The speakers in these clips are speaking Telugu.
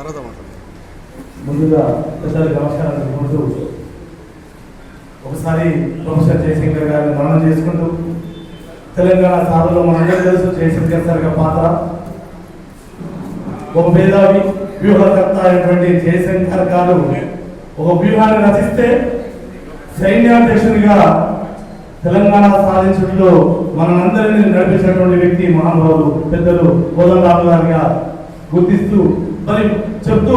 తర్వాత మాట్లాడదాం. ముందుగా పెద్దలకు నమస్కారాలు తెలుపుకుంటూ ఒకసారి ప్రొఫెసర్ జయశంకర్ గారిని మనం చేసుకుంటూ తెలంగాణ సాధనలో మనందరూ తెలుసు జయశంకర్ సార్ పాత్ర. ఒక మేధావి వ్యూహకర్త అయినటువంటి జయశంకర్ గారు ఒక వ్యూహాన్ని రచిస్తే సైన్యాధ్యక్షునిగా తెలంగాణ సాధించడంలో మనందరినీ నడిపించినటువంటి వ్యక్తి మహానుభావులు పెద్దలు కోదండరాము గారిగా గుర్తిస్తూ మరి చెప్తూ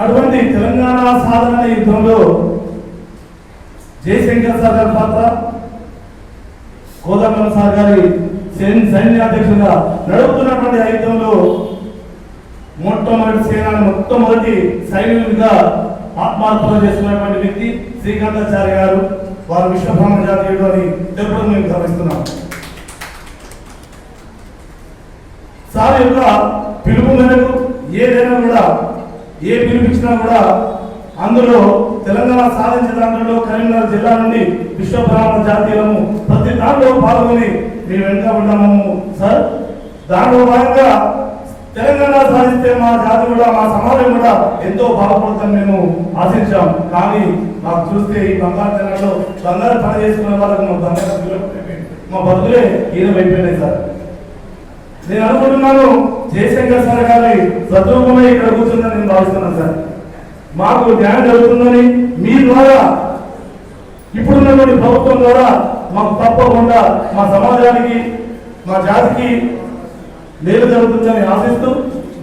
అటువంటి తెలంగాణ సాధన యుద్ధంలో జయశంకర్ సార్ గారి పాత్ర కోదండం సార్ గారి సైన్- సైన్యాధ్యక్షులుగా నడుపుతున్నటువంటి ఆ యుద్ధంలో మొట్టమొదటి సేనాని మొట్టమొదటి సైనికుడిగా ఆత్మార్పణ చేసుకున్నటువంటి వ్యక్తి శ్రీకాంతాచార్య గారు వారు విశ్వబ్రహ్మ జాతీయుడు అని చెప్పడం మేము గమనిస్తున్నాం. సార్ యొక్క పిలుపు మేరకు ఏదైనా కూడా ఏ పిలిపించినా కూడా అందులో తెలంగాణ సాధించే దాంట్లో కరీంనగర్ జిల్లా నుండి విశ్వ బ్రాహ్మణ జాతీయులము ప్రతి దాంట్లో పాల్గొని మేము వెంట ఉన్నాము. సార్ దాంట్లో భాగంగా తెలంగాణ సాధిస్తే మా జాతి కూడా మా సమాజం కూడా ఎంతో బాగుపడుతుందని మేము ఆశించాం. కానీ మాకు చూస్తే ఈ బంగారు తెలంగాణలో బంగారు పని చేసుకునే వాళ్ళకి మా బంగారు మా బతుకులే ఈయనమైపోయినాయి సార్. నేను అనుకుంటున్నాను జయశంకర్ సార్ గారి సద్రూపమే ఇక్కడ కూర్చుందని నేను భావిస్తున్నాను సార్. మాకు న్యాయం జరుగుతుందని మీ ద్వారా ఇప్పుడున్నటువంటి ప్రభుత్వం ద్వారా మాకు తప్పకుండా మా సమాజానికి మా జాతికి మేలు జరుగుతుందని ఆశిస్తూ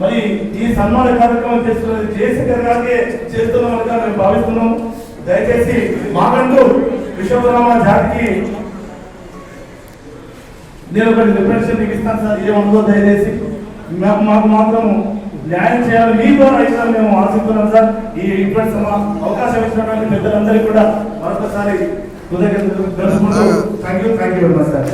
మరి ఈ సన్మాన కార్యక్రమం చేస్తున్నది జయశంకర్ గారికి చేస్తున్నామని మేము భావిస్తున్నాము. దయచేసి మాకంటూ విశ్వరామ జాతికి నేను ఒకటి రిప్రజెంట్ మీకు ఇస్తాను సార్. ఏమనుకో దయచేసి. మాకు మాకు మాత్రం న్యాయం చేయాలి. మీ ద్వారా అయితే మేము ఆశిస్తున్నాం సార్. ఈ సమా అవకాశం ఇచ్చినటువంటి పెద్దలందరికీ కూడా మరొకసారి కృతజ్ఞతలు thank you thank you very much sir